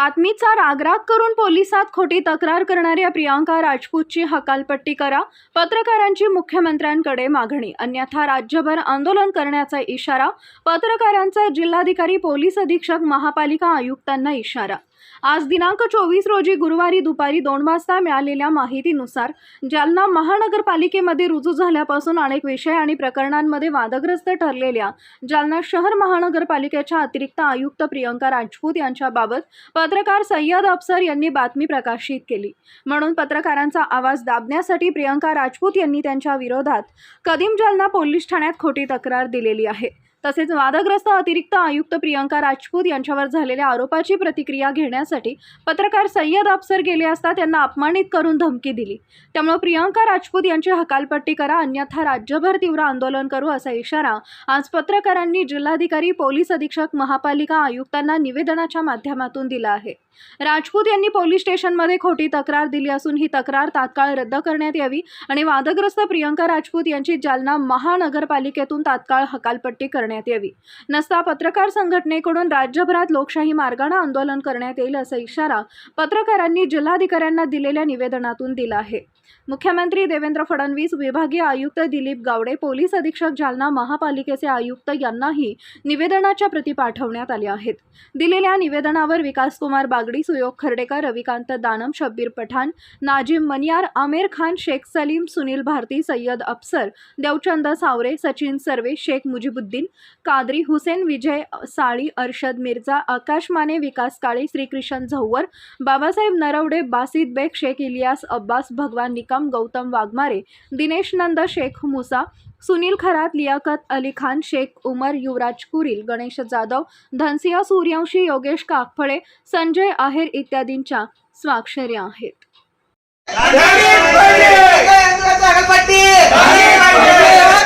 बातमीचा रागराग करून पोलिसात खोटी तक्रार करणाऱ्या प्रियांका राजपूतची हकालपट्टी करा. पत्रकारांची मुख्यमंत्र्यांकडे मागणी. अन्यथा राज्यभर आंदोलन करण्याचा इशारा. पत्रकारांचा जिल्हाधिकारी पोलीस अधीक्षक महापालिका आयुक्तांना इशारा. आज दिनांक चोवीस रोजी गुरुवारी दुपारी दोन वाजता मिळालेल्या माहितीनुसार जालना महानगरपालिकेमध्ये रुजू झाल्यापासून अनेक विषय आणि प्रकरणांमध्ये वादग्रस्त ठरलेल्या जालना शहर महानगरपालिकेच्या अतिरिक्त आयुक्त प्रियंका राजपूत यांच्याबाबत पत्रकार सय्यद अफसर यांनी बातमी प्रकाशित केली. म्हणून पत्रकारांचा आवाज दाबण्यासाठी प्रियंका राजपूत यांनी त्यांच्या विरोधात कदीम जालना पोलीस ठाण्यात खोटी तक्रार दिलेली आहे. तसेच वादग्रस्त अतिरिक्त आयुक्त प्रियंका राजपूत यांच्यावर झालेल्या आरोपाची प्रतिक्रिया घेण्यासाठी पत्रकार सय्यद अफसर गेले असता त्यांना अपमानित करून धमकी दिली. त्यामुळे प्रियंका राजपूत यांची हकालपट्टी करा अन्यथा राज्यभर तीव्र आंदोलन करू असा इशारा आज पत्रकारांनी जिल्हाधिकारी पोलीस अधीक्षक महापालिका आयुक्तांना निवेदनाच्या माध्यमातून दिला आहे. राजपूत यांनी पोलीस स्टेशनमध्ये खोटी तक्रार दिली असून ही तक्रार तात्काळ रद्द करण्यात यावी आणि वादग्रस्त प्रियंका राजपूत यांची जालना महानगरपालिकेतून तात्काळ हकालपट्टी करण्यात यावी. नसता पत्रकार संघटनेकडून राज्यभरात लोकशाही मार्गाने आंदोलन करण्यात येईल असा इशारा पत्रकारांनी जिल्हाधिकाऱ्यांना दिलेल्या निवेदनातून दिला आहे. मुख्यमंत्री देवेंद्र फडणवीस विभागीय आयुक्त दिलीप गावडे पोलीस अधीक्षक जालना महापालिकेचे आयुक्त यांनाही निवेदनाच्या प्रती पाठवण्यात आल्या आहेत. दिलेल्या निवेदनावर विकासकुमार बागडी सुयोग खर्डेकर रविकांत दानम शब्बीर पठाण नाजिम मनियार आमिर खान शेख सलीम सुनील भारती सय्यद अफसर देवचंद सावरे सचिन सर्वे शेख मुजिबुद्दीन कादरी हुसेन विजय साळी अर्शद मिर्झा आकाश माने विकास काळे श्रीकृष्ण झव्वर बाबासाहेब नरवडे बासित बेग शेख इलियास अब्बास भगवान निकम गौतम वाघमारे दिनेश नंद शेख मुसा सुनील खरात लियाकत अली खान शेख उमर युवराज कुरील गणेश जाधव धनसिया सूर्यवंशी योगेश काकफळे संजय आहेर इत्यादींच्या स्वाक्षऱ्या आहेत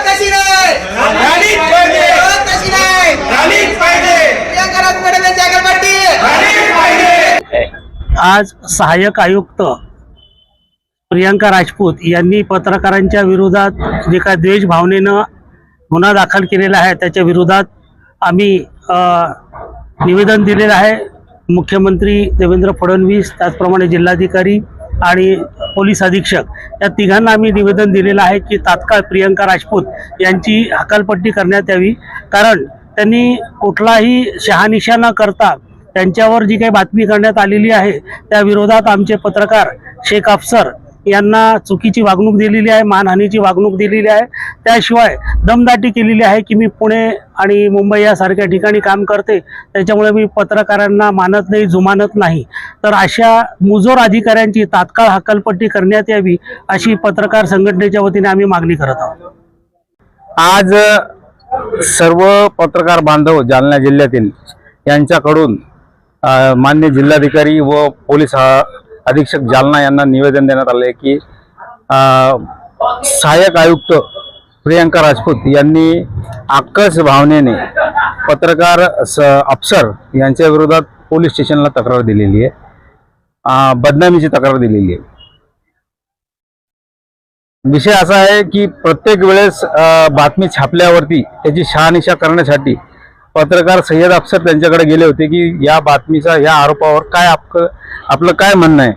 कशी नाही कशी नाही प्रियंका राजपडे जागरपट्टी आज सहाय्यक आयुक्त प्रियांका राजपूत यांनी पत्रकारांच्या विरोधात जे काय द्वेष भावनेनं गुन्हा दाखल केलेला आहे त्याच्या विरोधात आम्ही निवेदन दिलेलं आहे. मुख्यमंत्री देवेंद्र फडणवीस त्याचप्रमाणे जिल्हाधिकारी आणि पोलीस अधीक्षक या तिघांना आम्ही निवेदन दिलेलं आहे की तात्काळ प्रियंका राजपूत यांची हकालपट्टी करण्यात यावी. कारण त्यांनी कुठलाही शहानिशा न करता त्यांच्यावर जी काही बातमी करण्यात आलेली आहे त्या विरोधात आमचे पत्रकार शेख अफसर यांना चुकीची वागणूक दिलेली आहे मानहानीची वागणूक दिलेली आहे. त्याशिवाय दमदाटी केलेली आहे की मी पुणे आणि मुंबई यासारख्या ठिकाणी काम करते त्याच्यामुळे मी पत्रकारांना मानत नाही जुमानत नाही. तर अशा मुजोर अधिकाऱ्यांची तात्काळ हकालपट्टी करण्यात यावी अशी पत्रकार संघटनेच्या वतीने आम्ही मागणी करत आहोत. आज सर्व पत्रकार बांधव जालना जिल्ह्यातील यांच्याकडून मान्य जिल्हाधिकारी व पोलीस अधीक्षक जालना यांना निवेदन देण्यात आले की सहाय्यक आयुक्त प्रियंका राजपूत यांनी आकर्ष भावनेने पत्रकार स अफसर यांच्या विरोधात पोलीस स्टेशनला तक्रार दिलेली आहे. बदनामीची तक्रार दिलेली आहे. विषय असा आहे की प्रत्येक वेळेस बातमी छापल्यावरती त्याची शहानिशा करण्यासाठी पत्रकार सय्यद अफसर त्यांच्याकडे गेले होते की या बातमीचा या आरोपावर काय आप आपलं काय म्हणणं आहे?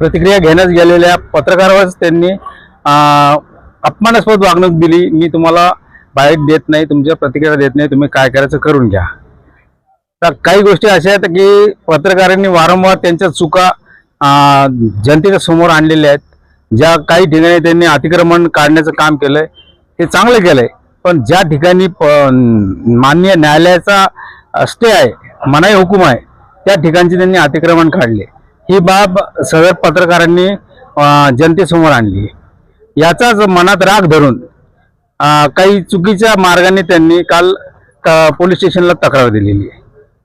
प्रतिक्रिया घेण्यास गेलेल्या पत्रकारावरच त्यांनी अपमानास्पद वागणूक दिली. मी तुम्हाला बाहेर देत नाही तुमच्या प्रतिक्रिया देत नाही तुम्ही काय करायचं करून घ्या. तर काही गोष्टी अशा आहेत की पत्रकारांनी वारंवार त्यांच्या चुका जनतेच्या समोर आणलेल्या आहेत. ज्या काही ठिकाणी त्यांनी अतिक्रमण काढण्याचं काम केलंय ते चांगलं केलंय. पण ज्या ठिकाणी प- मान्य न्यायालयाचा स्टे आहे मनाई हुकूम आहे त्या ठिकाणचे त्यांनी अतिक्रमण काढले. ही बाब सगळ्या पत्रकारांनी जनतेसमोर आणली. याचाच मनात राग धरून काही चुकीच्या मार्गाने त्यांनी काल पोलीस स्टेशनला तक्रार दिलेली आहे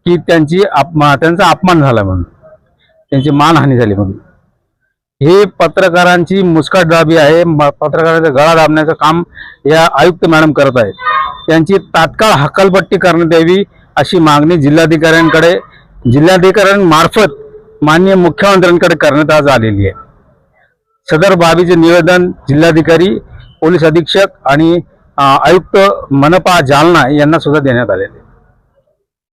की त्यांची अपमा त्यांचा अपमान झाला म्हणून. त्यांची मानहानी झाली म्हणून. हे पत्रकारांची मुस्कटदाबी आहे. म- पत्रकारांचा गळा दाबण्याचं काम या आयुक्त मॅडम करत आहेत. त्यांची तात्काळ हकालपट्टी करण्यात यावी अशी मागणी जिल्हाधिकाऱ्यांकडे जिल्हाधिकाऱ्यांमार्फत माननीय मुख्यमंत्र्यांकडे करण्यात आज आलेली आहे. सदर बाबीचे निवेदन जिल्हाधिकारी पोलीस अधीक्षक आणि आयुक्त मनपा जालना यांना सुद्धा देण्यात आलेले आहे.